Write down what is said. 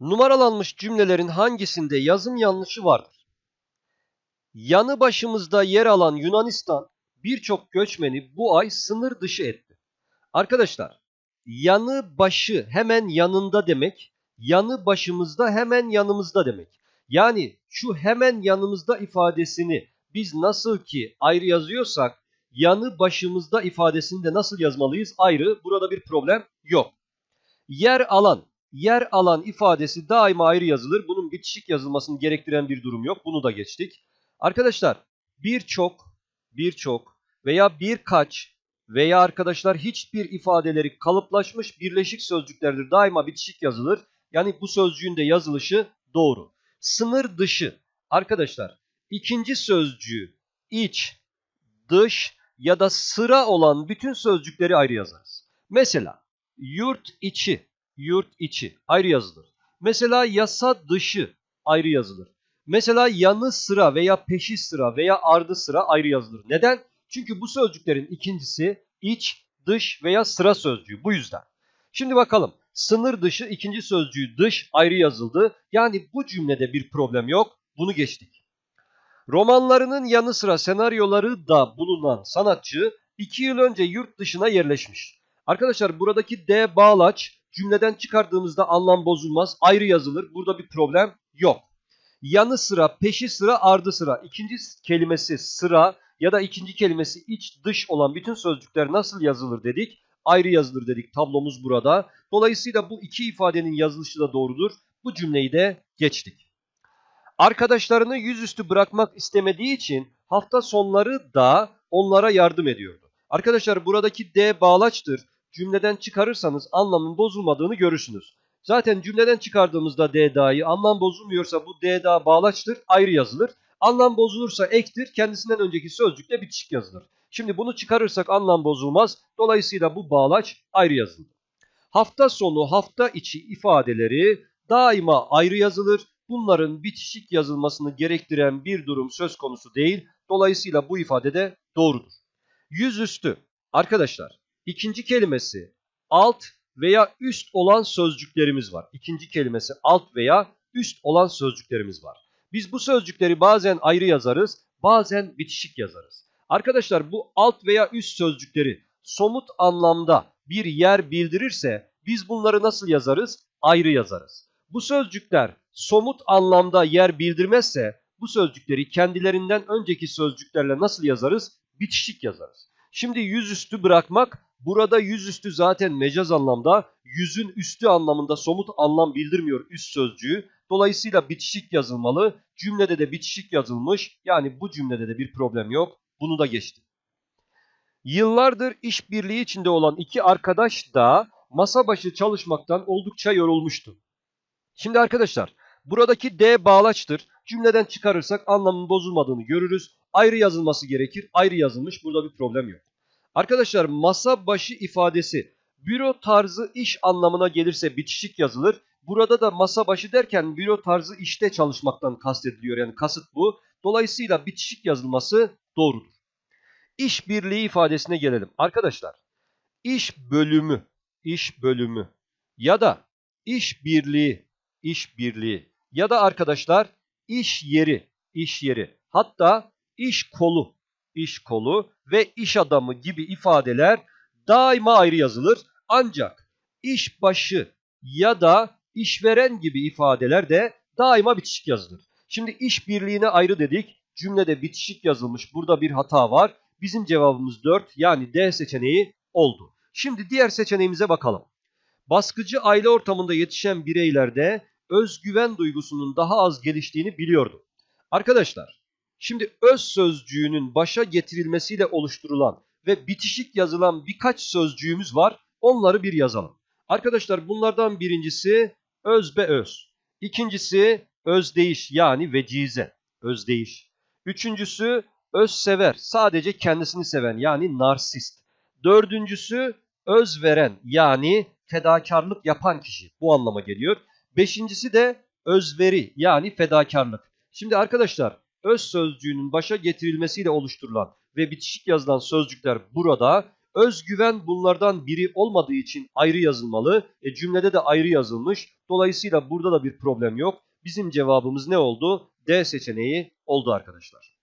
Numaralanmış cümlelerin hangisinde yazım yanlışı vardır? Yanı başımızda yer alan Yunanistan birçok göçmeni bu ay sınır dışı etti. Arkadaşlar, yanı başı hemen yanında demek, yanı başımızda hemen yanımızda demek. Yani şu hemen yanımızda ifadesini biz nasıl ki ayrı yazıyorsak yanı başımızda ifadesini de nasıl yazmalıyız? Ayrı. Burada bir problem yok. Yer alan, yer alan ifadesi daima ayrı yazılır. Bunun bitişik yazılmasını gerektiren bir durum yok. Bunu da geçtik. Arkadaşlar birçok, birçok veya birkaç veya arkadaşlar hiçbir ifadeleri kalıplaşmış birleşik sözcüklerdir. Daima bitişik yazılır. Yani bu sözcüğün de yazılışı doğru. Sınır dışı. Arkadaşlar ikinci sözcüğü iç, dış ya da sıra olan bütün sözcükleri ayrı yazarız. Mesela yurt içi, yurt içi ayrı yazılır. Mesela yasa dışı ayrı yazılır. Mesela yanı sıra veya peşi sıra veya ardı sıra ayrı yazılır. Neden? Çünkü bu sözcüklerin ikincisi iç, dış veya sıra sözcüğü. Bu yüzden. Şimdi bakalım. Sınır dışı ikinci sözcüğü dış ayrı yazıldı. Yani bu cümlede bir problem yok. Bunu geçtik. Romanlarının yanı sıra senaryoları da bulunan sanatçı 2 yıl önce yurt dışına yerleşmiş. Arkadaşlar buradaki D bağlaç cümleden çıkardığımızda anlam bozulmaz. Ayrı yazılır. Burada bir problem yok. Yanı sıra, peşi sıra, ardı sıra. İkinci kelimesi sıra ya da ikinci kelimesi iç, dış olan bütün sözcükler nasıl yazılır dedik? Ayrı yazılır dedik. Tablomuz burada. Dolayısıyla bu iki ifadenin yazılışı da doğrudur. Bu cümleyi de geçtik. Arkadaşlarını yüzüstü bırakmak istemediği için hafta sonları da onlara yardım ediyordu. Arkadaşlar buradaki D bağlaçtır. Cümleden çıkarırsanız anlamın bozulmadığını görürsünüz. Zaten cümleden çıkardığımızda D dahi anlam bozulmuyorsa bu D daha bağlaçtır ayrı yazılır. Anlam bozulursa ektir kendisinden önceki sözcükle bitişik yazılır. Şimdi bunu çıkarırsak anlam bozulmaz. Dolayısıyla bu bağlaç ayrı yazılır. Hafta sonu hafta içi ifadeleri daima ayrı yazılır. Bunların bitişik yazılmasını gerektiren bir durum söz konusu değil. Dolayısıyla bu ifade de doğrudur. Yüzüstü. Arkadaşlar ikinci kelimesi alt veya üst olan sözcüklerimiz var. İkinci kelimesi alt veya üst olan sözcüklerimiz var. Biz bu sözcükleri bazen ayrı yazarız, bazen bitişik yazarız. Arkadaşlar bu alt veya üst sözcükleri somut anlamda bir yer bildirirse biz bunları nasıl yazarız? Ayrı yazarız. Bu sözcükler somut anlamda yer bildirmezse bu sözcükleri kendilerinden önceki sözcüklerle nasıl yazarız? Bitişik yazarız. Şimdi yüzüstü bırakmak burada yüzüstü zaten mecaz anlamda yüzün üstü anlamında somut anlam bildirmiyor üst sözcüğü. Dolayısıyla bitişik yazılmalı. Cümlede de bitişik yazılmış. Yani bu cümlede de bir problem yok. Bunu da geçtim. Yıllardır işbirliği içinde olan iki arkadaş da masa başı çalışmaktan oldukça yorulmuştu. Şimdi arkadaşlar buradaki D bağlaçtır. Cümleden çıkarırsak anlamın bozulmadığını görürüz. Ayrı yazılması gerekir. Ayrı yazılmış. Burada bir problem yok. Arkadaşlar masa başı ifadesi büro tarzı iş anlamına gelirse bitişik yazılır. Burada da masa başı derken büro tarzı işte çalışmaktan kastediliyor. Yani kasıt bu. Dolayısıyla bitişik yazılması doğrudur. İş birliği ifadesine gelelim. Arkadaşlar iş bölümü, iş bölümü ya da iş birliği, iş birliği ya da arkadaşlar iş yeri, iş yeri hatta iş kolu, iş kolu ve iş adamı gibi ifadeler daima ayrı yazılır. Ancak iş başı ya da işveren gibi ifadeler de daima bitişik yazılır. Şimdi iş birliğine ayrı dedik. Cümlede bitişik yazılmış. Burada bir hata var. Bizim cevabımız 4 yani D seçeneği oldu. Şimdi diğer seçeneğimize bakalım. Baskıcı aile ortamında yetişen bireylerde özgüven duygusunun daha az geliştiğini biliyordum. Arkadaşlar şimdi öz sözcüğünün başa getirilmesiyle oluşturulan ve bitişik yazılan birkaç sözcüğümüz var. Onları bir yazalım. Arkadaşlar bunlardan birincisi öz be öz. İkincisi özdeyiş yani vecize. Özdeyiş. Üçüncüsü özsever. Sadece kendisini seven yani narsist. Dördüncüsü özveren yani fedakarlık yapan kişi. Bu anlama geliyor. Beşincisi de özveri yani fedakarlık. Şimdi arkadaşlar öz sözcüğünün başa getirilmesiyle oluşturulan ve bitişik yazılan sözcükler burada Özgüven bunlardan biri olmadığı için ayrı yazılmalı. E, cümlede de ayrı yazılmış. Dolayısıyla burada da bir problem yok. Bizim cevabımız ne oldu? D seçeneği oldu arkadaşlar.